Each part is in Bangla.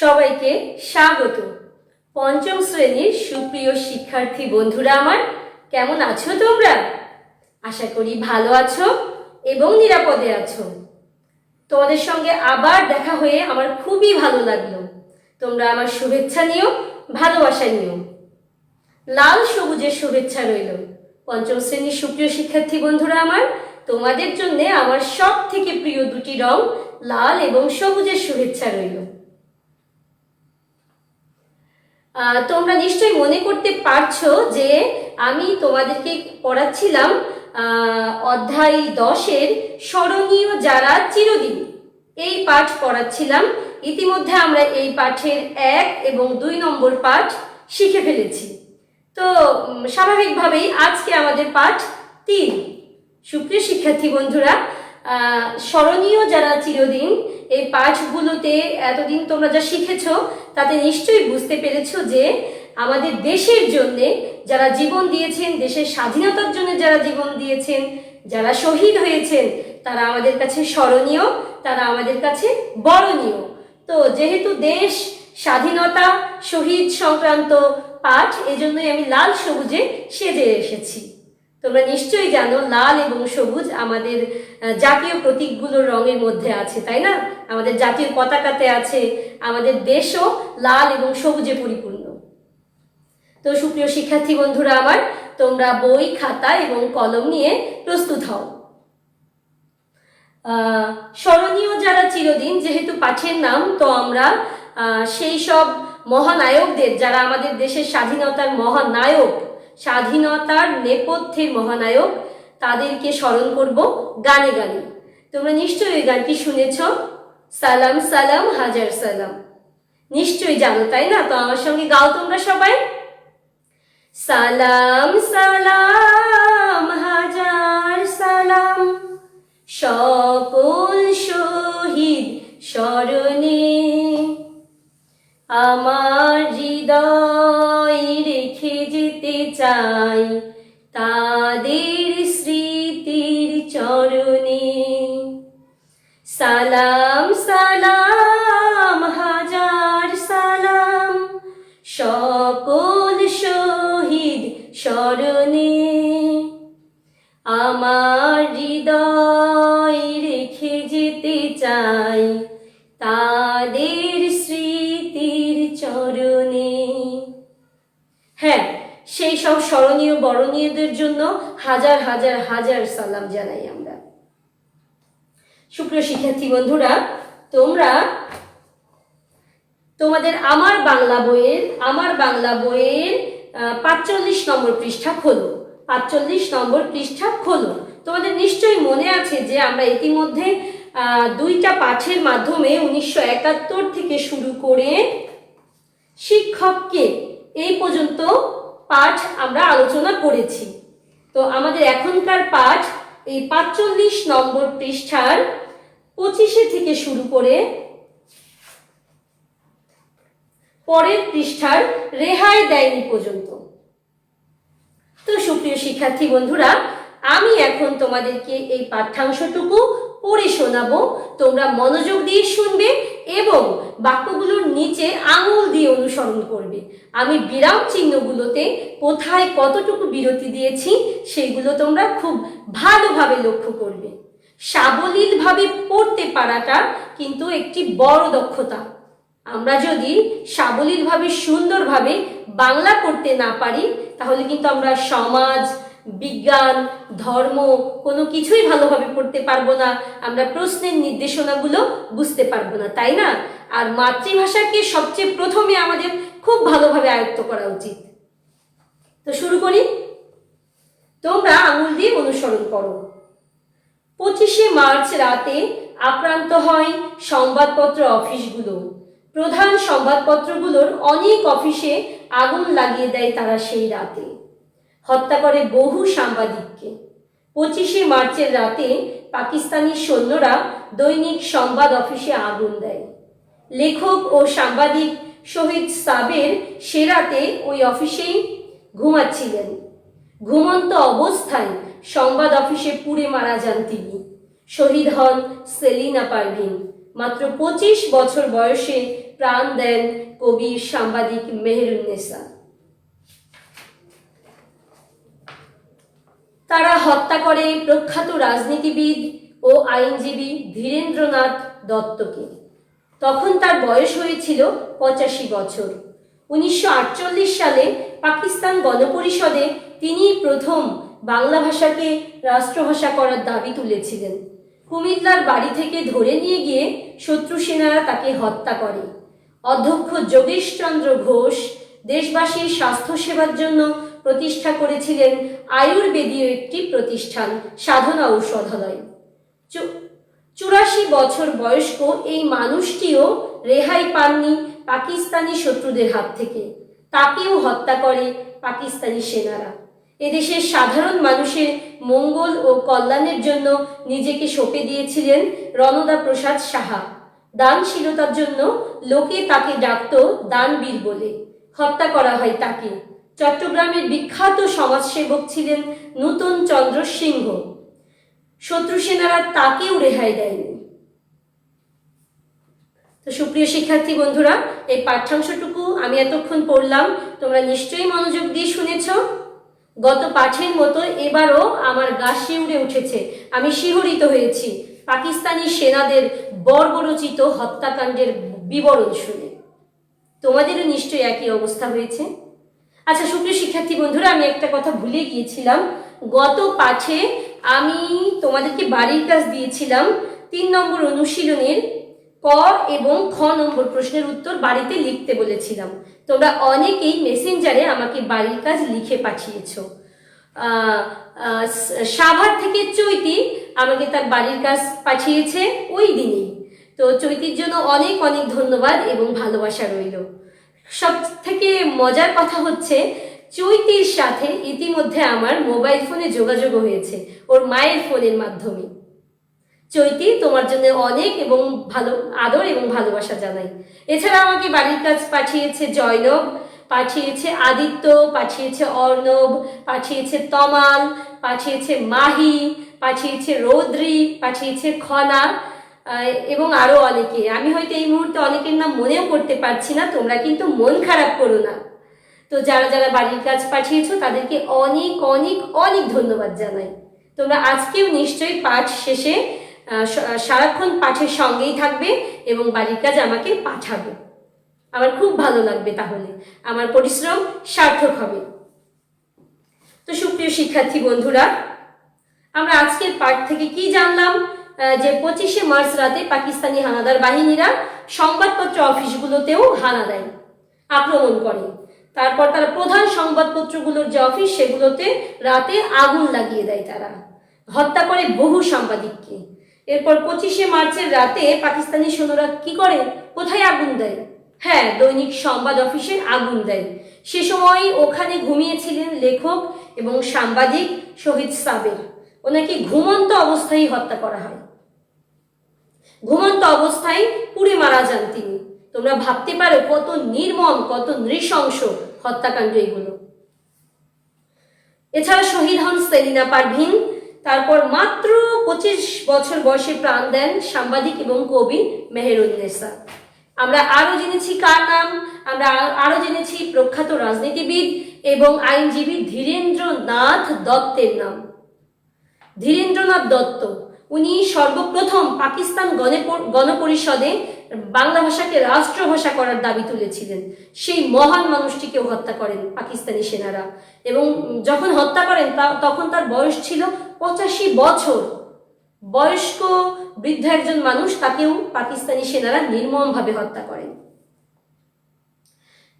সবাইকে স্বাগত। পঞ্চম শ্রেণির সুপ্রিয় শিক্ষার্থী বন্ধুরা আমার, কেমন আছো তোমরা? আশা করি ভালো আছো এবং নিরাপদে আছো। তোমাদের সঙ্গে আবার দেখা হয়ে আমার খুবই ভালো লাগল। তোমরা আমার শুভেচ্ছা নিও, ভালোবাসা নিও। লাল সবুজের শুভেচ্ছা রইল। পঞ্চম শ্রেণির সুপ্রিয় শিক্ষার্থী বন্ধুরা আমার, তোমাদের জন্য আমার সব থেকে প্রিয় দুটি রং লাল এবং সবুজের শুভেচ্ছা রইল। তোমরা নিশ্চয়ই মনে করতে পারছ যে আমি তোমাদেরকে পড়াচ্ছিলাম অধ্যায় দশের স্মরণীয় যারা চিরদিন। এই পাঠ পড়াচ্ছিলাম। ইতিমধ্যে আমরা এই পাঠের এক এবং দুই নম্বর পাঠ শিখে ফেলেছি। তো স্বাভাবিকভাবেই আজকে আমাদের পাঠ তিন। সুপ্রিয় শিক্ষার্থী বন্ধুরা স্মরণীয় যারা চিরদিন এই পাঠগুলোতে এতদিন তোমরা যা শিখেছ, তাতে নিশ্চয়ই বুঝতে পেরেছ যে আমাদের দেশের জন্যে যারা জীবন দিয়েছেন, দেশের স্বাধীনতার জন্য যারা জীবন দিয়েছেন, যারা শহীদ হয়েছেন, তারা আমাদের কাছে স্মরণীয়, তারা আমাদের কাছে বরণীয়। তো যেহেতু দেশ, স্বাধীনতা, শহীদ সংক্রান্ত পাঠ, এজন্যই আমি লাল সবুজে সেজে এসেছি। তোমরা নিশ্চয়ই জানো, লাল এবং সবুজ আমাদের জাতীয় প্রতীকগুলোর রঙের মধ্যে আছে, তাই না? আমাদের জাতীয় পতাকাতে আছে, আমাদের দেশও লাল এবং সবুজে পরিপূর্ণ। তো সুপ্রিয় শিক্ষার্থী বন্ধুরা আমার, তোমরা বই, খাতা এবং কলম নিয়ে প্রস্তুত হও। স্মরণীয় যারা চিরদিন যেহেতু পাঠের নাম, তো আমরা সেই সব মহানায়কদের, যারা আমাদের দেশের স্বাধীনতার মহানায়ক স্বাধীনতার নেপথ্যের মহানায়ক তাদেরকে স্মরণ করব গানে গানে। তোমরা নিশ্চয়ই এই গানটি শুনেছ? সালাম সালাম, হাজার সালাম। নিশ্চয়ই জানো, তাই না? তো আমার সঙ্গে গাও তোমরা সবাই। সালাম সালাম, হাজার সালাম। সকল শহীদ স্মরণে। আমার হৃদয় চাই তাদের স্মৃতির চরণে। সালাম সালাম হাজার সালাম সকল শহীদ স্মরণে। সব স্মরণীয় বরণীয়দের জন্য হাজার হাজার হাজার সালাম জানাই আমরা। সুপ্রিয় শিক্ষার্থী বন্ধুরা, তোমরা তোমাদের আমার বাংলা বইয়ের, আমার বাংলা বইয়ের পাঁচচল্লিশ নম্বর পৃষ্ঠা খোলো। পাঁচচল্লিশ নম্বর পৃষ্ঠা খোলো। তোমাদের নিশ্চয়ই মনে আছে যে আমরা ইতিমধ্যে দুইটা পাঠের মাধ্যমে উনিশশো একাত্তর থেকে শুরু করে শিক্ষককে এই পর্যন্ত পাঠ আমরা আলোচনা করেছি। তো আমাদের এখনকার পাঠ এই পাঁচচল্লিশ নম্বর পৃষ্ঠার পঁচিশে থেকে শুরু করে পরের পৃষ্ঠার রেহাই দেয়নি পর্যন্ত। তো সুপ্রিয় শিক্ষার্থী বন্ধুরা, আমি এখন তোমাদেরকে এই পাঠ্যাংশটুকু পড়ে শোনাবো। তোমরা মনোযোগ দিয়ে শুনবে এবং বাক্যগুলোর নিচে আঙুল দিয়ে অনুসরণ করবে। আমি বিরাম চিহ্নগুলোতে কোথায় কতটুকু বিরতি দিয়েছি সেইগুলো তোমরা খুব ভালোভাবে লক্ষ্য করবে। সাবলীলভাবে পড়তে পারাটা কিন্তু একটি বড় দক্ষতা। আমরা যদি সাবলীলভাবে সুন্দরভাবে বাংলা করতে না পারি, তাহলে কিন্তু আমরা সমাজ বিজ্ঞান, ধর্ম, কোনো কিছুই ভালোভাবে পড়তে পারব না। আমরা প্রশ্নের নির্দেশনাগুলো বুঝতে পারব না, তাই না? আর মাতৃভাষাকে সবচেয়ে প্রথমে আমাদের খুব ভালোভাবে আয়ত্ত করা উচিত। তো শুরু করি। তোমরা আঙুল দিয়ে অনুসরণ করো। পঁচিশে মার্চ রাতে আক্রান্ত হয় সংবাদপত্র অফিসগুলো। প্রধান সংবাদপত্রগুলোর অনেক অফিসে আগুন লাগিয়ে দেয় তারা সেই রাতে। হত্যা করে বহু সাংবাদিককে। পঁচিশে মার্চের রাতে পাকিস্তানি সৈন্যরা দৈনিক সংবাদ অফিসে আগুন দেয়। লেখক ও সাংবাদিক শহীদ সাবের সে রাতে ওই অফিসেই ঘুমাচ্ছিলেন। ঘুমন্ত অবস্থায় সংবাদ অফিসে পুড়ে মারা যান তিনি। শহীদ হন সেলিনা পারভিন। মাত্র পঁচিশ বছর বয়সে প্রাণ দেন কবি সাংবাদিক মেহেরুন্নেসা তারা হত্যা করে প্রখ্যাত রাজনীতিবিদ ও আইনজীবী ধীরেন্দ্রনাথ দত্তকে। তখন তার বয়স হয়েছিল পঁচাশি বছর। উনিশশো আটচল্লিশ সালে পাকিস্তান গণপরিষদে তিনি প্রথম বাংলা ভাষাকে রাষ্ট্রভাষা করার দাবি তুলেছিলেন। কুমিল্লার বাড়ি থেকে ধরে নিয়ে গিয়ে শত্রু সেনারা তাকে হত্যা করে। অধ্যক্ষ যোগেশচন্দ্র ঘোষ দেশবাসীর স্বাস্থ্যসেবার জন্য প্রতিষ্ঠা করেছিলেন আয়ুর্বেদীয় একটি প্রতিষ্ঠান, সাধনা ঔষধালয়। চুরাশি বছর বয়স্ক এই মানুষটিও রেহাই পাননি পাকিস্তানি শত্রুদের হাত থেকে। তাকেও হত্যা করে পাকিস্তানি সেনারা। এদেশের সাধারণ মানুষের মঙ্গল ও কল্যাণের জন্য নিজেকে সঁপে দিয়েছিলেন রণদা প্রসাদ সাহা। দানশীলতার জন্য লোকে তাকে ডাকত দানবীর বলে। হত্যা করা হয় তাকে। চট্টগ্রামের বিখ্যাত সমাজসেবক ছিলেন নূতন চন্দ্র সিংহ। শত্রু সেনারা তাকেও রেহাই দেয়নি। তো সুপ্রিয় শিক্ষার্থী বন্ধুরা, এই পাঠ্যাংশটুকু আমি এতক্ষণ পড়লাম। তোমরা নিশ্চয়ই মনোযোগ দিয়ে শুনেছ। গত পাঠের মতো এবারও আমার গা শিউরে উঠেছে। আমি শিহরিত হয়েছি। পাকিস্তানি সেনাদের বর্বরচিত হত্যাকাণ্ডের বিবরণ শুনে। তোমাদেরও নিশ্চয়ই একই অবস্থা হয়েছে। আচ্ছা সুপ্রিয় শিক্ষার্থী বন্ধুরা, আমি একটা কথা ভুলে গিয়েছিলাম। গত পাঠে আমি তোমাদেরকে বাড়ির কাজ দিয়েছিলাম তিন নম্বর অনুশীলনের ক এবং খ নম্বর প্রশ্নের উত্তর বাড়িতে লিখতে বলেছিলাম। তোমরা অনেকেই মেসেঞ্জারে আমাকে বাড়ির কাজ লিখে পাঠিয়েছো। সাভার থেকে চৈতি আমাকে তার বাড়ির কাজ পাঠিয়েছে ওই দিনই। তো চৈতির জন্য অনেক অনেক ধন্যবাদ এবং ভালোবাসা রইল। সব থেকে মজার কথা হচ্ছে, চৈতির সাথে ইতিমধ্যে আমার মোবাইল ফোনে যোগাযোগ হয়েছে, ওর মায়ের ফোনের মাধ্যমে। চৈতি, তোমার জন্য অনেক এবং ভালো, আদর এবং ভালোবাসা জানাই। এছাড়া আমাকে বাড়ির কাজ পাঠিয়েছে জয়নব, পাঠিয়েছে আদিত্য, পাঠিয়েছে অর্ণব, পাঠিয়েছে তমাল, পাঠিয়েছে মাহি, পাঠিয়েছে রৌদ্রি, পাঠিয়েছে খনা। এবং আরও অনেকে। আমি হয়তো এই মুহূর্তে অনেকের নাম মনেও করতে পারছি না, তোমরা কিন্তু মন খারাপ করো না। তো যারা যারা বাড়ির কাজ পাঠিয়েছো, তাদেরকে অনেক অনেক অনেক ধন্যবাদ জানাই। তোমরা আজকেও নিশ্চয়ই পাঠ শেষে সারাক্ষণ পাঠের সঙ্গেই থাকবে এবং বাড়ির কাজ আমাকে পাঠাবে। আমার খুব ভালো লাগবে তাহলে। আমার পরিশ্রম সার্থক হবে। তো সুপ্রিয় শিক্ষার্থী বন্ধুরা, আমরা আজকের পাঠ থেকে কি জানলাম? যে পঁচিশে মার্চ রাতে পাকিস্তানি হানাদার বাহিনীরা সংবাদপত্র অফিসগুলোতেও হানা দেয়, আক্রমণ করে। তারপর তারা প্রধান সংবাদপত্রগুলোর যে অফিস, সেগুলোতে রাতে আগুন লাগিয়ে দেয় তারা। হত্যা করে বহু সাংবাদিককে। এরপর পঁচিশে মার্চের রাতে পাকিস্তানি সৈন্যরা কি করে? কোথায় আগুন দেয়? হ্যাঁ দৈনিক সংবাদ অফিসে আগুন দেয়। সে সময় ওখানে ঘুমিয়েছিলেন লেখক এবং সাংবাদিক শহীদ সাবের। ওনাকে ঘুমন্ত অবস্থায় হত্যা করা হয়। ঘুমন্ত অবস্থায় পুড়ে মারা যান তিনি। তোমরা ভাবতে পারো কত নির্মম, কত নৃশংস হত্যাকাণ্ড এগুলো। এছাড়া শহীদ হন সেলিনা পারভিন। তারপর মাত্র পঁচিশ বছর বয়সে প্রাণ দেন সাংবাদিক এবং কবি মেহেরুন্নেসা আমরা আরও জেনেছি কার নাম, আমরা আ- আরও জেনেছি প্রখ্যাত রাজনীতিবিদ এবং আইনজীবী ধীরেন্দ্রনাথ দত্তের নাম। ধীরেন্দ্রনাথ দত্ত উনি সর্বপ্রথম পাকিস্তান গণপ- গণপরিষদে বাংলা ভাষাকে রাষ্ট্রভাষা করার দাবি তুলেছিলেন। সেই মহান মানুষটিকেও হত্যা করেন পাকিস্তানি সেনারা। এবং যখন হত্যা করেন তখন তার বয়স ছিল পঁচাশি বছর। বয়স্ক বৃদ্ধ একজন মানুষ তাকেও পাকিস্তানি সেনারা নির্মমভাবে হত্যা করেন।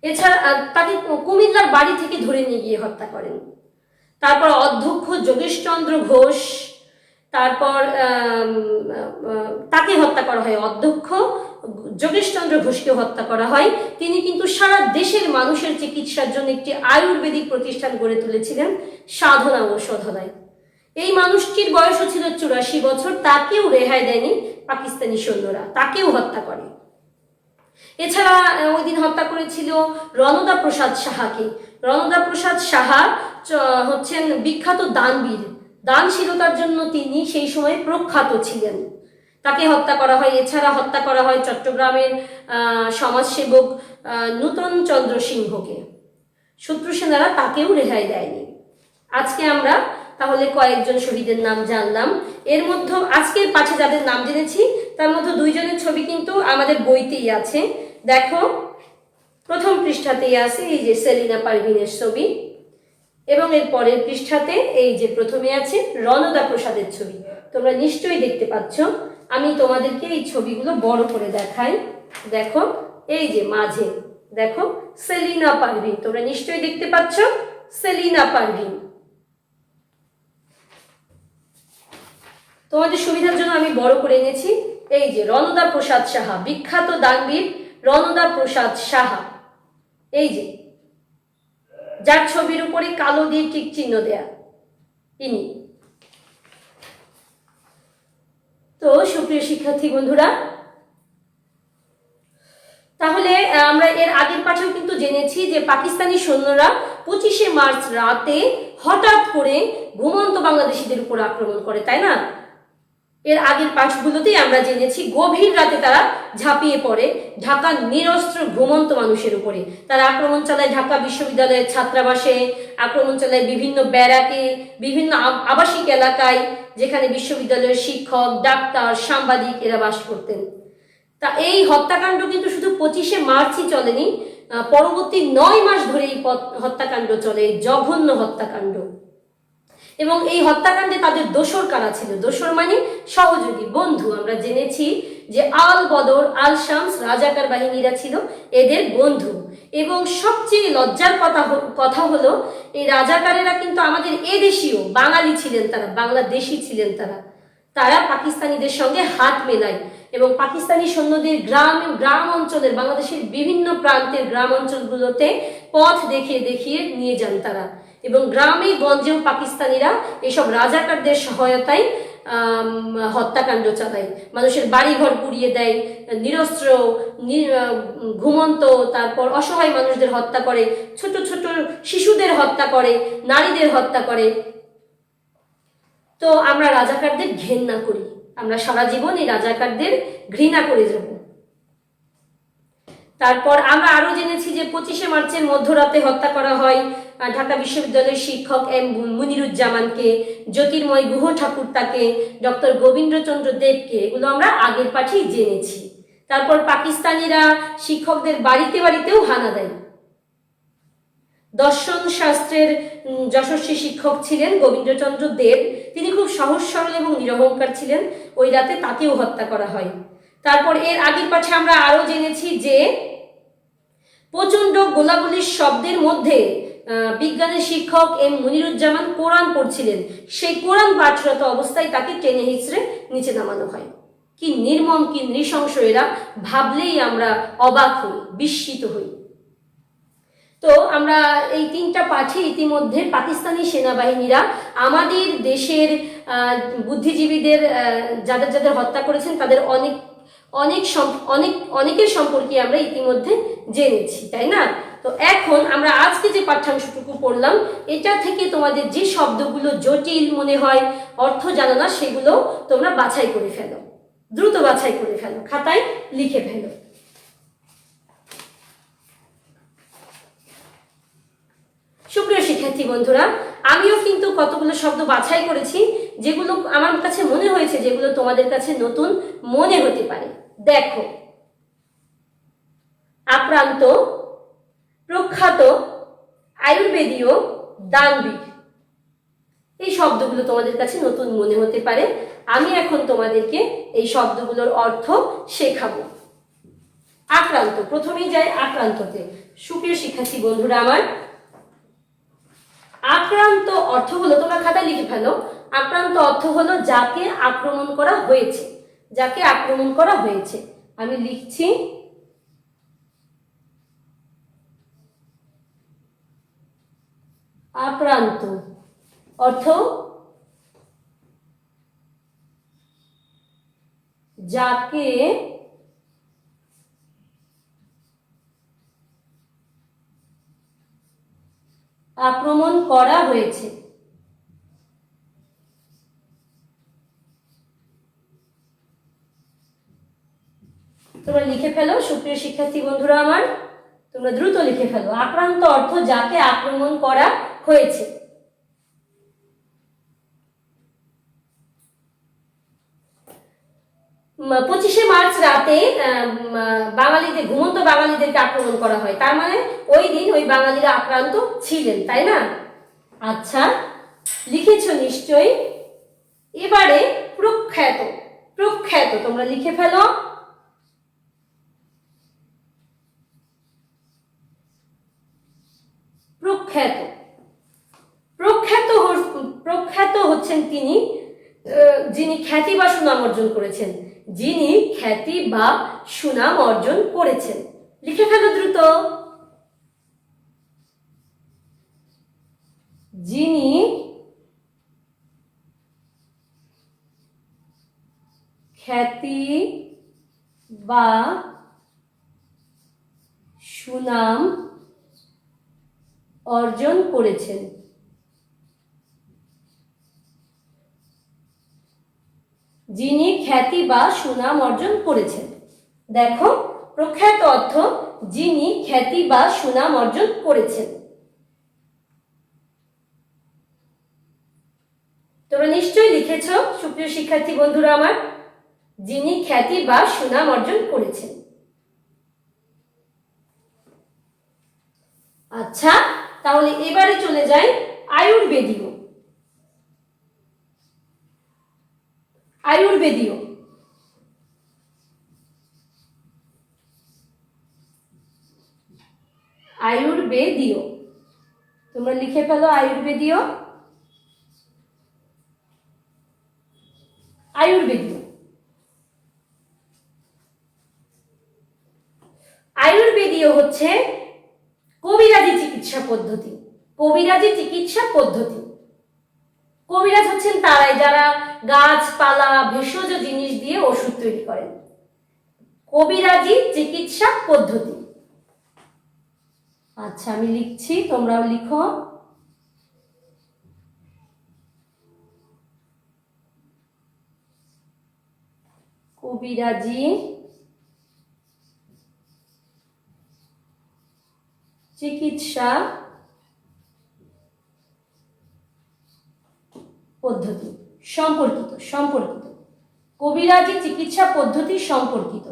এছাড়া তাকে কুমিল্লার বাড়ি থেকে ধরে নিয়ে গিয়ে হত্যা করেন। তারপর অধ্যক্ষ যোগেশচন্দ্র ঘোষ তারপর তাকে হত্যা করা হয়। অধ্যক্ষ যোগেশচন্দ্র ঘোষকে হত্যা করা হয়। তিনি কিন্তু সারা দেশের মানুষের চিকিৎসার জন্য একটি আয়ুর্বেদিক প্রতিষ্ঠান গড়ে তুলেছিলেন সাধনা ঔষধালয়। এই মানুষটির বয়সও ছিল চুরাশি বছর, তাকেও রেহাই দেয়নি পাকিস্তানি সৈন্যরা। তাকেও হত্যা করে। এছাড়া ওই দিন হত্যা করেছিল রণদা প্রসাদ সাহাকে। রণদা প্রসাদ সাহা হচ্ছেন বিখ্যাত দানবীর। দানশীলতার জন্য তিনি সেই সময় প্রখ্যাত ছিলেন। তাকে হত্যা করা হয়, এছাড়া হত্যা করা হয় চট্টগ্রামের সমাজসেবক নূতন চন্দ্র সিংহকে। শত্রু সেনারা তাকেও রেহাই দেয়নি। আজকে আমরা তাহলে কয়েকজন শহীদের নাম জানলাম। এর মধ্যে আজকের পাঠে যাদের নাম জেনেছি, তার মধ্যে দুইজনের ছবি কিন্তু আমাদের বইতেই আছে। দেখো, প্রথম পৃষ্ঠাতেই আছে এই যে সেলিনা পারভিনের ছবি। এবং এর পরের পৃষ্ঠাতে এই যে প্রথমে আছে রণদা প্রসাদের ছবি। তোমরা নিশ্চয়ই দেখতে পাচ্ছ। আমি তোমাদেরকে এই ছবিগুলো বড় করে দেখাই। দেখো, এই যে মাঝে, দেখো, সেলিনা পারভিন। তোমরা নিশ্চয়ই দেখতে পাচ্ছ সেলিনা পারভিন। তোমাদের সুবিধার জন্য আমি বড় করে এনেছি। এই যে রণদা প্রসাদ সাহা, বিখ্যাত দানবীর রণদা প্রসাদ সাহা। এই যে যার ছবির উপরে কালো দিয়ে ঠিক চিহ্ন দেয়া। তিনি তো সুপ্রিয় শিক্ষার্থী বন্ধুরা, তাহলে আমরা এর আগের পাঠেও কিন্তু জেনেছি যে পাকিস্তানি সৈন্যরা পঁচিশে মার্চ রাতে হঠাৎ করে ঘুমন্ত বাংলাদেশিদের উপর আক্রমণ করে, তাই না? এর আগের পাঠগুলোতেই আমরা জেনেছি, গভীর রাতে তারা ঝাঁপিয়ে পড়ে ঢাকার নিরস্ত্র ঘুমন্ত মানুষের উপরে। তারা আক্রমণ চালায় ঢাকা বিশ্ববিদ্যালয়ের ছাত্রাবাসে, আক্রমণ চালায় বিভিন্ন ব্যারাকে, বিভিন্ন আবাসিক এলাকায়, যেখানে বিশ্ববিদ্যালয়ের শিক্ষক, ডাক্তার, সাংবাদিক এরা বাস করতেন। তা এই হত্যাকাণ্ড কিন্তু শুধু পঁচিশে মার্চই চলেনি পরবর্তী নয় মাস ধরে এই হত্যাকাণ্ড চলে জঘন্য হত্যাকাণ্ড। এবং এই হত্যাকাণ্ডে তাদের দোসর কারা ছিল? দোসর মানে সহযোগী। বন্ধু, আমরা জেনেছি যে আল বদর, আল শামস রাজাকার বাহিনীরা ছিল এদের বন্ধু। এবং সবচেয়ে লজ্জার কথা কথা হলো, এই রাজাকারেরা কিন্তু আমাদের এদেশীয়, বাঙালি ছিলেন তারা, বাংলাদেশি ছিলেন তারা। তারা পাকিস্তানিদের সঙ্গে হাত মেলায় এবং পাকিস্তানি সৈন্যদের গ্রাম গ্রাম অঞ্চলের, বাংলাদেশের বিভিন্ন প্রান্তের গ্রাম অঞ্চলগুলোতে পথ দেখিয়ে দেখিয়ে নিয়ে যান তারা। এবং গ্রামে গঞ্জেও পাকিস্তানিরা এসব রাজাকারদের সহায়তায় হত্যাকাণ্ড চালায় মানুষের বাড়িঘর পুড়িয়ে দেয়, নিরস্ত্র ঘুমন্ত, তারপর অসহায় মানুষদের হত্যা করে, ছোট ছোট শিশুদের হত্যা করে, নারীদের হত্যা করে। তো আমরা রাজাকারদের ঘেন্না করি। আমরা সারা জীবন এই রাজাকারদের ঘৃণা করে যাব। তারপর আমরা আরও জেনেছি যে পঁচিশে মার্চের মধ্যরাতে হত্যা করা হয় ঢাকা বিশ্ববিদ্যালয়ের শিক্ষক এম মুনিরুজ্জামানকে, জ্যোতির্ময় গুহ ঠাকুর তাকে, ডক্টর গোবিন্দ্রচন্দ্র দেবকে, এগুলো আমরা আগের পাঠেই জেনেছি। তারপর পাকিস্তানিরা শিক্ষকদের বাড়িতে বাড়িতেও হানা দেয়। দর্শন শাস্ত্রের যশস্বী শিক্ষক ছিলেন গোবিন্দচন্দ্র দেব। তিনি খুব সহজ সরল এবং নিরহংকার ছিলেন। ওই রাতে তাকেও হত্যা করা হয়। তারপর এর আগের পাঠে আমরা আরও জেনেছি যে প্রচণ্ড গোলাগুলির শব্দের মধ্যে বিজ্ঞানের শিক্ষক এম মনিরুজ্জামান কোরআন পড়ছিলেন। সেই কোরআন পাঠরত অবস্থায় তাকে টেনে হিচড়ে নিচে নামানো হয়। কি নির্মম, কি নৃশংস এরা, ভাবলেই আমরা অবাক হই, বিস্মিত হই। তো আমরা এই তিনটা পাঠে ইতিমধ্যে পাকিস্তানি সেনাবাহিনীরা আমাদের দেশের বুদ্ধিজীবীদের যাদের যাদের হত্যা করেছেন, তাদের অনেক অনেক অনেক, অনেকের সম্পর্কে আমরা ইতিমধ্যে জেনেছি, তাই না? তো এখন আমরা আজকে যে পাঠ্যাংশটুকু পড়লাম, এটা থেকে তোমাদের যে শব্দগুলো জটিল মনে হয়, অর্থ জানো না, সেগুলো তোমরা বাছাই করে ফেলো। দ্রুত বাছাই করে ফেলো, খাতায় লিখে ফেলো। সুপ্রিয় শিক্ষার্থী বন্ধুরা, আমিও কিন্তু কতগুলো শব্দ বাছাই করেছি, যেগুলো আমার কাছে মনে হয়েছে, যেগুলো তোমাদের কাছে নতুন মনে হতে পারে। দেখো। আক্রান্ত, প্রখ্যাত, আয়ুর্বেদীয় দানবীর। এই শব্দগুলো তোমাদের কাছে নতুন মনে হতে পারে। আমি এখন তোমাদেরকে এই শব্দগুলোর অর্থ শেখাবো। আক্রান্ত, প্রথমেই যাই আক্রান্ততে। সুপ্রিয় শিক্ষার্থী, বন্ধুরা আমার, আক্রান্ত অর্থ হলো, তোমরা খাতায় লিখে ফেলো। আক্রান্ত অর্থ হলো যাকে আক্রমণ করা হয়েছে। যাকে আক্রমণ করা হয়েছে। আমি লিখছি আক্রান্ত। অর্থ যাকে আক্রমণ করা হয়েছে। তোমরা লিখে ফেলো, সুপ্রিয় শিক্ষার্থী বন্ধুরা আমার। তোমরা দ্রুত লিখে ফেলো। আক্রান্ত অর্থ যাকে আক্রমণ করা হয়েছে। পঁচিশে মার্চ রাতে বাঙালিদের, ঘুমন্ত বাঙালিদেরকে আক্রমণ করা হয়। তার মানে ওই দিন ওই বাঙালিরা আক্রান্ত ছিলেন, তাই না? আচ্ছা লিখেছ নিশ্চয়ই। এবারে প্রখ্যাত প্রখ্যাত, তোমরা লিখে ফেলো। প্রখ্যাত। প্রখ্যাত প্রখ্যাত হচ্ছেন তিনি যিনি খ্যাতি বা সুনাম অর্জন করেছেন। যিনি খ্যাতি বা সুনাম অর্জন করেছেন। লিখে ফেলো দ্রুত। যিনি খ্যাতি বা সুনাম অর্জন করেছেন। যিনি খ্যাতি বা সুনাম অর্জন করেছেন। দেখো, প্রখ্যাত অর্থ, যিনি খ্যাতি বা সুনাম অর্জন করেছেন। তোমরা নিশ্চয়ই লিখেছ, সুপ্রিয় শিক্ষার্থী বন্ধুরা আমার, যিনি খ্যাতি বা সুনাম অর্জন করেছেন। আচ্ছা তাহলে এবারে চলে যাই আয়ুর্বেদীয়। আয়ুর্বেদীয়। আয়ুর্বেদীয়। তোমরা লিখে ফেলো আয়ুর্বেদীয়। আয়ুর্বেদীয়। আয়ুর্বেদীয় হচ্ছে চিকিৎসা পদ্ধতি, কবিরাজি চিকিৎসা পদ্ধতি। কবিরাজ হচ্ছেন তারাই যারা গাছপালা, ভেষজ জিনিস দিয়ে ওষুধ তৈরি করেন। কবিরাজি চিকিৎসা পদ্ধতি। আচ্ছা আমি লিখছি, তোমরাও লিখো। কবিরাজি চিকিৎসা পদ্ধতি সম্পর্কিত সম্পর্কিত। কবিরাজি চিকিৎসা পদ্ধতি সম্পর্কিত।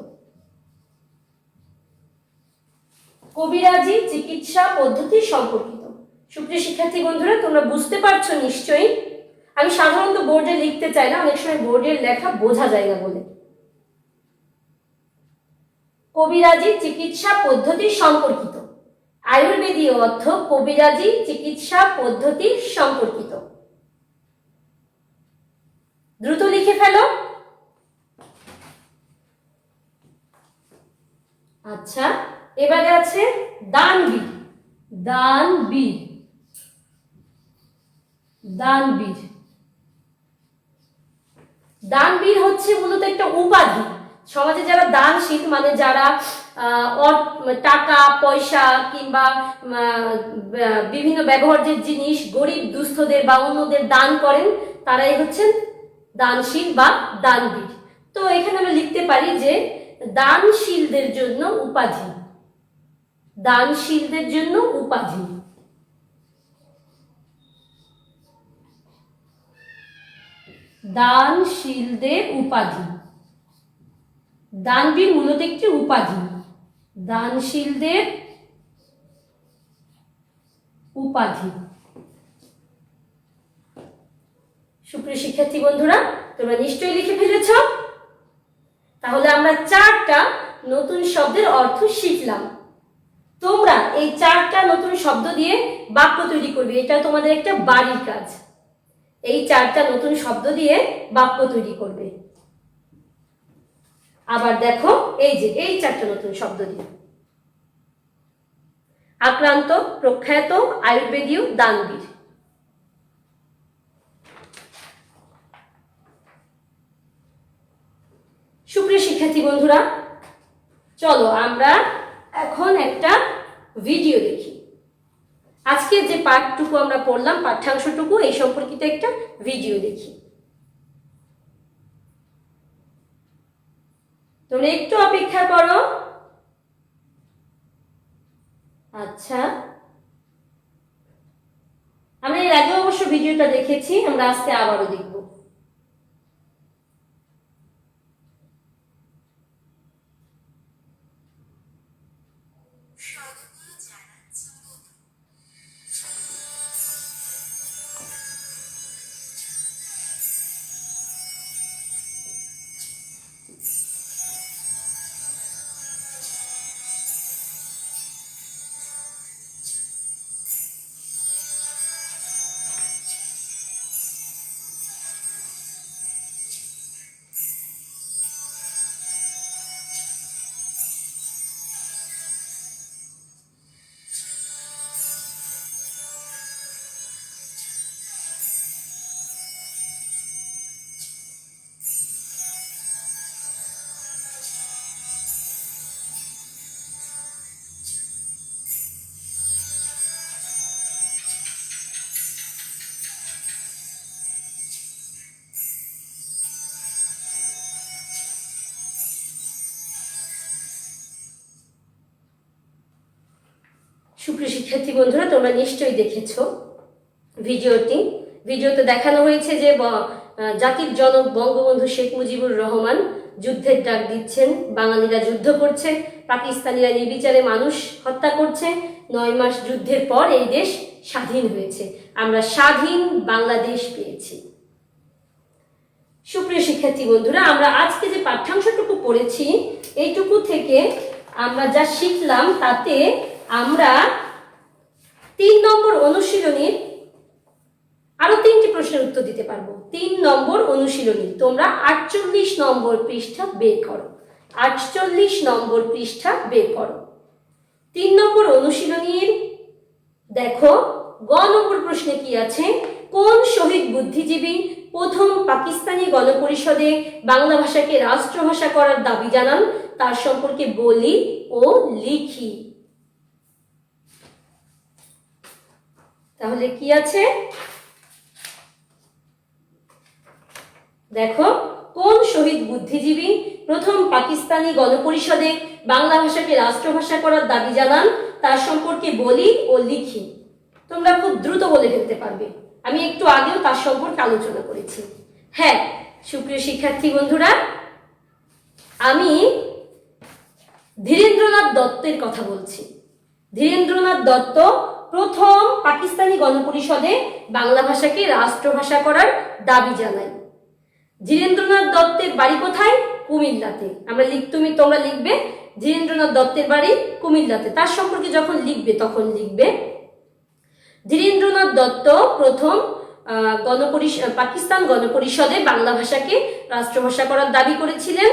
কবিরাজি চিকিৎসা পদ্ধতি সম্পর্কিত। সুপ্রিয় শিক্ষার্থী বন্ধুরা, তোমরা বুঝতে পারছ নিশ্চয়ই। আমি সাধারণত বোর্ডে লিখতে চাই না, অনেক সময় বোর্ডের লেখা বোঝা যায় না বলে। কবিরাজি চিকিৎসা পদ্ধতি সম্পর্কিত। আয়ুর্বেদীয় অর্থ কবিরাজি চিকিৎসা পদ্ধতি সম্পর্কিত। দ্রুত লিখে ফেলো। আচ্ছা এবারে আছে দানবীর দানবীর দানবীর। দানবীর হচ্ছে মূলত একটা উপাধি। সমাজে যারা দানশীল মানে যারা টাকা, পয়সা কিংবা বিভিন্ন ব্যবহার্য জিনিস গরিব দুস্থদের বা অন্যদের দান করেন, তারাই হচ্ছেন দানশীল বা দানবীর। তো এখানে আমরা লিখতে পারি যে দানশীলদের জন্য উপাধি। দানশীলদের জন্য উপাধি। দানশীলদের উপাধি। দানবীর মূলত একটি উপাধি। দানশীলদের উপাধি। সুপ্রিয় শিক্ষার্থী বন্ধুরা, তোমরা নিশ্চয়ই লিখে ফেলেছ? তাহলে আমরা চারটা নতুন শব্দের অর্থ শিখলাম। তোমরা এই চারটা নতুন শব্দ দিয়ে বাক্য তৈরি করবে। এটা তোমাদের একটা বাড়ির কাজ। এই চারটা নতুন শব্দ দিয়ে বাক্য তৈরি করবে। আবার দেখো, এই যে, এই চারটা নতুন শব্দ দিয়ে। আক্রান্ত, প্রখ্যাত, আয়ুর্বেদীয়, দানবীর। সুপ্রিয় শিক্ষার্থী বন্ধুরা, চলো আমরা এখন একটা ভিডিও দেখি। আজকে যে পাঠটুকু আমরা পড়লাম, পাঠ্যাংশটুকু, এই সম্পর্কিত একটা ভিডিও দেখি তো তোমরা একটু অপেক্ষা করো। আচ্ছা। আমরা এর আগে অবশ্য ভিডিওটা দেখেছি, আমরা আজকে আবারও দেখব। সুপ্রিয় শিক্ষার্থী বন্ধুরা, তোমরা নিশ্চয়ই দেখেছ ভিডিওটি। ভিডিওতে দেখানো হয়েছে যে জাতির জনক বঙ্গবন্ধু শেখ মুজিবুর রহমান যুদ্ধের ডাক দিচ্ছেন, বাঙালিরা যুদ্ধ করছে, পাকিস্তানিরা নির্বিচারে মানুষ হত্যা করছে, নয় মাস যুদ্ধের পর এই দেশ স্বাধীন হয়েছে। আমরা স্বাধীন বাংলাদেশ পেয়েছি। সুপ্রিয় শিক্ষার্থী বন্ধুরা, আমরা আজকে যে পাঠ্যাংশটুকু পড়েছি, এইটুকু থেকে আমরা যা শিখলাম তাতে আমরা তিন নম্বর অনুশীলনীর আরও তিনটি প্রশ্নের উত্তর দিতে পারব। তিন নম্বর অনুশীলনী, তোমরা আটচল্লিশ নম্বর পৃষ্ঠা বের করো। আটচল্লিশ নম্বর পৃষ্ঠা বের করো। তিন নম্বর অনুশীলনীর, দেখো, গ নম্বর প্রশ্নে কি আছে? কোন শহীদ বুদ্ধিজীবী প্রথম পাকিস্তানি গণপরিষদে বাংলা ভাষাকে রাষ্ট্রভাষা করার দাবি জানান? তার সম্পর্কে বলি ও লিখি। তাহলে কি আছে? দেখো, কোন শহীদ বুদ্ধিজীবী প্রথম পাকিস্তানি গণপরিষদে বাংলা ভাষাকে রাষ্ট্রভাষা করার দাবি জানান, তার সম্পর্কে বলি ও লিখি। তোমরা খুব দ্রুত বলে ফেলতে পারবে। আমি একটু আগেও তার সম্পর্কে আলোচনা করেছি। হ্যাঁ সুপ্রিয় শিক্ষার্থী বন্ধুরা, আমি ধীরেন্দ্রনাথ দত্তের কথা বলছি। ধীরেন্দ্রনাথ দত্ত প্রথম পাকিস্তানি গণপরিষদে বাংলা ভাষাকে রাষ্ট্রভাষা করার দাবি জানায় ধীরেন্দ্রনাথ দত্তের বাড়ি কোথায়? কুমিল্লাতে। আমরা লিখ তুমি, তোমরা লিখবে ধীরেন্দ্রনাথ দত্তের বাড়ি কুমিল্লাতে। তার সম্পর্কে যখন লিখবে, তখন লিখবে ধীরেন্দ্রনাথ দত্ত প্রথম গণপরিষ- পাকিস্তান গণপরিষদে বাংলা ভাষাকে রাষ্ট্রভাষা করার দাবি করেছিলেন।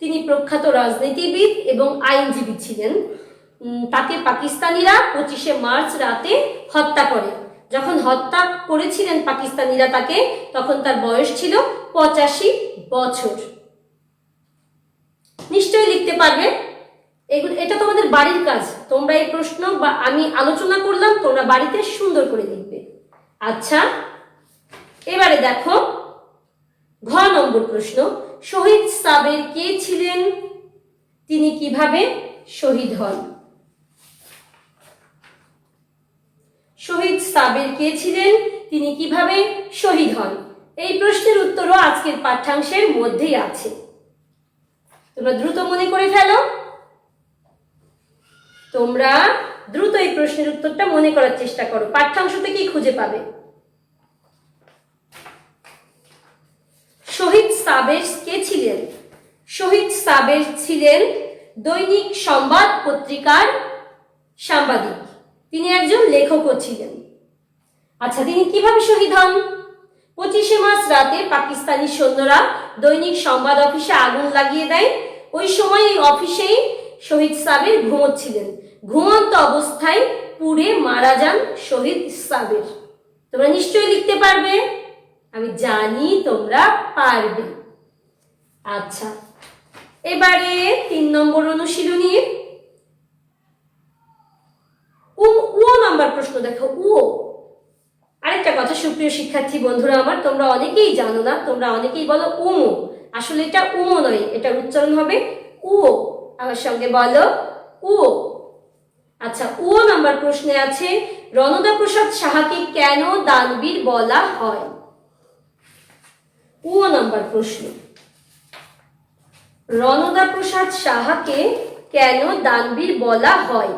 তিনি প্রখ্যাত রাজনীতিবিদ এবং আইনজীবী ছিলেন। তাকে পাকিস্তানিরা পঁচিশে মার্চ রাতে হত্যা করে। যখন হত্যা করেছিলেন পাকিস্তানিরা তাকে, তখন তার বয়স ছিল পঁচাশি বছর। নিশ্চয়ই লিখতে পারবে। এগুলো, এটা তোমাদের বাড়ির কাজ। তোমরা এই প্রশ্ন বা আমি আলোচনা করলাম, তোমরা বাড়িতে সুন্দর করে লিখবে। আচ্ছা এবারে দেখো, ঘ নম্বর প্রশ্ন। শহীদ সাবের কে ছিলেন? তিনি কীভাবে শহীদ হন? শহীদ সাবের কে ছিলেন? তিনি কীভাবে শহীদ হন? এই প্রশ্নের উত্তরও আজকের পাঠ্যাংশের মধ্যেই আছে। তোমরা দ্রুত মনে করে ফেলো। তোমরা দ্রুত এই প্রশ্নের উত্তরটা মনে করার চেষ্টা করো। পাঠ্যাংশ থেকেই খুঁজে পাবে। শহীদ সাবের কে ছিলেন? শহীদ সাবের ছিলেন দৈনিক সংবাদ পত্রিকার সাংবাদিক। তিনি একজন লেখকও ছিলেন। আচ্ছা তিনি কীভাবে শহীদ হন? পঁচিশে মার্চ রাতে পাকিস্তানি সৈন্যরা দৈনিক সংবাদ অফিসে আগুন লাগিয়ে দেয়। ওই সময় এই অফিসেই শহীদ সাবের ঘুমোচ্ছিলেন। ঘুমন্ত অবস্থায় পুড়ে মারা যান শহীদ সাবের। তোমরা নিশ্চয়ই লিখতে পারবে। আমি জানি তোমরা পারবে। আচ্ছা এবারে তিন নম্বর অনুশীলনীর উ ও নাম্বার প্রশ্ন দেখো ও আরেকটা কথা, সুপ্রিয় শিক্ষার্থী বন্ধুরা আমার, তোমরা অনেকেই জানো না, তোমরা অনেকেই বলো উমো। আসলে এটা উমো নয়, এটার উচ্চারণ হবে ও আমার সঙ্গে বলো ও আচ্ছা ও নাম্বার প্রশ্নে আছে রণদা প্রসাদ সাহাকে কেন দানবীর বলা হয়? ও নাম্বার প্রশ্ন রণদা প্রসাদ সাহাকে কেন দানবীর বলা হয়?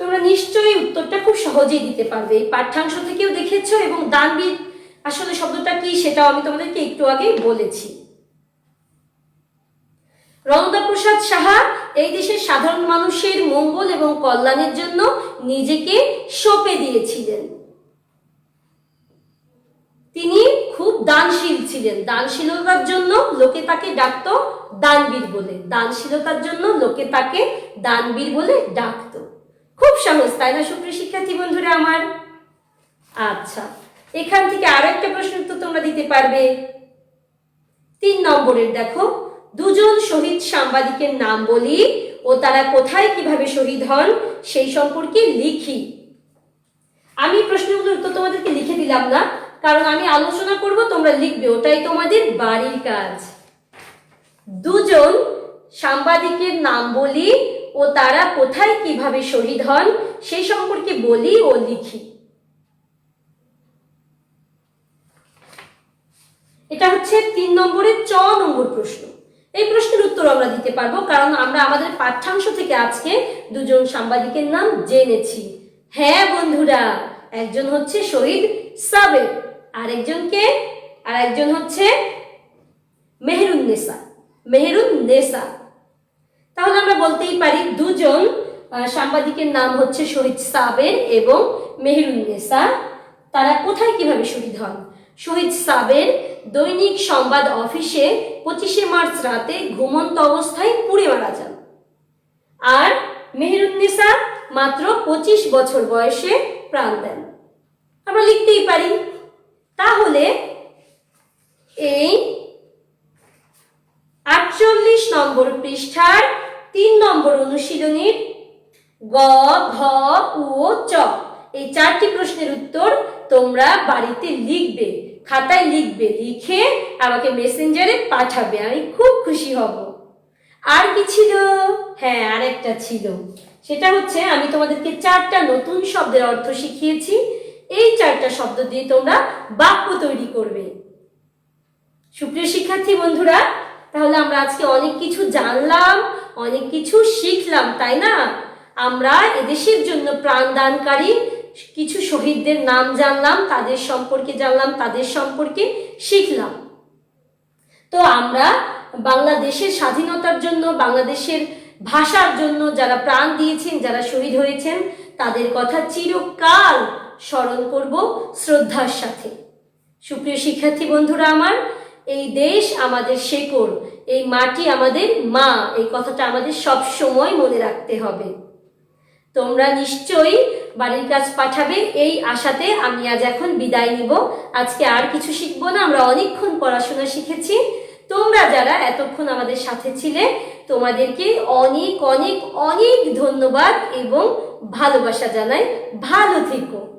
তোমরা নিশ্চয়ই উত্তরটা খুব সহজেই দিতে পারবে। এই পাঠ্যাংশ থেকেও দেখেছ এবং দানবীর আসলে শব্দটা কি সেটাও আমি তোমাদেরকে একটু আগে বলেছি। রণদা প্রসাদ সাহা এই দেশের সাধারণ মানুষের মঙ্গল এবং কল্যাণের জন্য নিজেকে সঁপে দিয়েছিলেন। তিনি খুব দানশীল ছিলেন। দানশীলতার জন্য লোকে তাকে ডাকতো দানবীর বলে। দানশীলতার জন্য লোকে তাকে দানবীর বলে ডাকতো। খুব সহজ, তাই না, সুপ্রিয় শিক্ষার্থী বন্ধুরা আমার? আচ্ছা এখান থেকে আরও একটা প্রশ্ন উত্তর তোমরা দিতে পারবে। তিন নম্বরের, দেখো, দুজন শহীদ সাংবাদিকের নাম বলি ও তারা কোথায় কীভাবে শহীদ হন সেই সম্পর্কে লিখি। আমি প্রশ্নগুলোর উত্তর তোমাদেরকে লিখে দিলাম না, কারণ আমি আলোচনা করব, তোমরা লিখবে, ওটাই তোমাদের বাড়ির কাজ। দুজন সাংবাদিকের নাম বলি ও তারা কোথায় কীভাবে শহীদ হন সেই সম্পর্কে বলি ও লিখি। এটা হচ্ছে তিন নম্বরের চ নম্বর প্রশ্ন। এই প্রশ্নের উত্তর আমরা দিতে পারব, কারণ আমরা আমাদের পাঠ্যাংশ থেকে আজকে দুজন সাংবাদিকের নাম জেনেছি। হ্যাঁ বন্ধুরা, একজন হচ্ছে শহীদ সাবের আর একজনকে আর একজন হচ্ছে মেহেরুন নেসা। মেহেরুন নেসা। তাহলে আমরা বলতেই পারি দুজন সাংবাদিকের নাম হচ্ছে শহীদ সাবের এবং মেহেরুন্নেসা তারা কোথায় কীভাবে শহীদ হন? শহীদ সাবের দৈনিক সংবাদ অফিসে পঁচিশে মার্চ রাতে ঘুমন্ত অবস্থায় পুড়ে মারা যান। আর মেহেরুন্নেসা মাত্র পঁচিশ বছর বয়সে প্রাণ দেন। আমরা লিখতেই পারি, তাহলে এই আটচল্লিশ নম্বর পৃষ্ঠার তিন নম্বর অনুশীলনীর গ, ঘ, উ চ। এই চারটি প্রশ্নের উত্তর তোমরা বাড়িতে লিখবে, খাতায় লিখবে, লিখে আমাকে মেসেঞ্জারে পাঠাবে। আমি খুব খুশি হব। আর কি ছিল? হ্যাঁ আরেকটা ছিল। সেটা হচ্ছে, আমি তোমাদেরকে চারটা নতুন শব্দের অর্থ শিখিয়েছি। এই চারটা শব্দ দিয়ে তোমরা বাক্য তৈরি করবে। সুপ্রিয় শিক্ষার্থী বন্ধুরা তাহলে আমরা আজকে অনেক কিছু জানলাম, অনেক কিছু শিখলাম, তাই না? আমরা এদেশের জন্য প্রাণদানকারী কিছু শহীদদের নাম জানলাম, তাদের সম্পর্কে জানলাম, তাদের সম্পর্কে শিখলাম। তো আমরা বাংলাদেশের স্বাধীনতার জন্য, বাংলাদেশের ভাষার জন্য যারা প্রাণ দিয়েছেন, যারা শহীদ হয়েছেন, তাদের কথা চিরকাল স্মরণ করব শ্রদ্ধার সাথে। সুপ্রিয় শিক্ষার্থী বন্ধুরা আমার এই দেশ আমাদের শেকড়, এই মাটি আমাদের মা, এই কথাটা আমাদের সব সময় মনে রাখতে হবে। তোমরা নিশ্চয়ই বাড়ির কাজ পাঠাবে, এই আশাতে আমি আজ এখন বিদায় নিব। আজকে আর কিছু শিখব না, আমরা অনেকক্ষণ পড়াশোনা শিখেছি। তোমরা যারা এতক্ষণ আমাদের সাথে ছিলে, তোমাদেরকে অনেক অনেক অনেক ধন্যবাদ এবং ভালোবাসা জানাই। ভালো থেকো।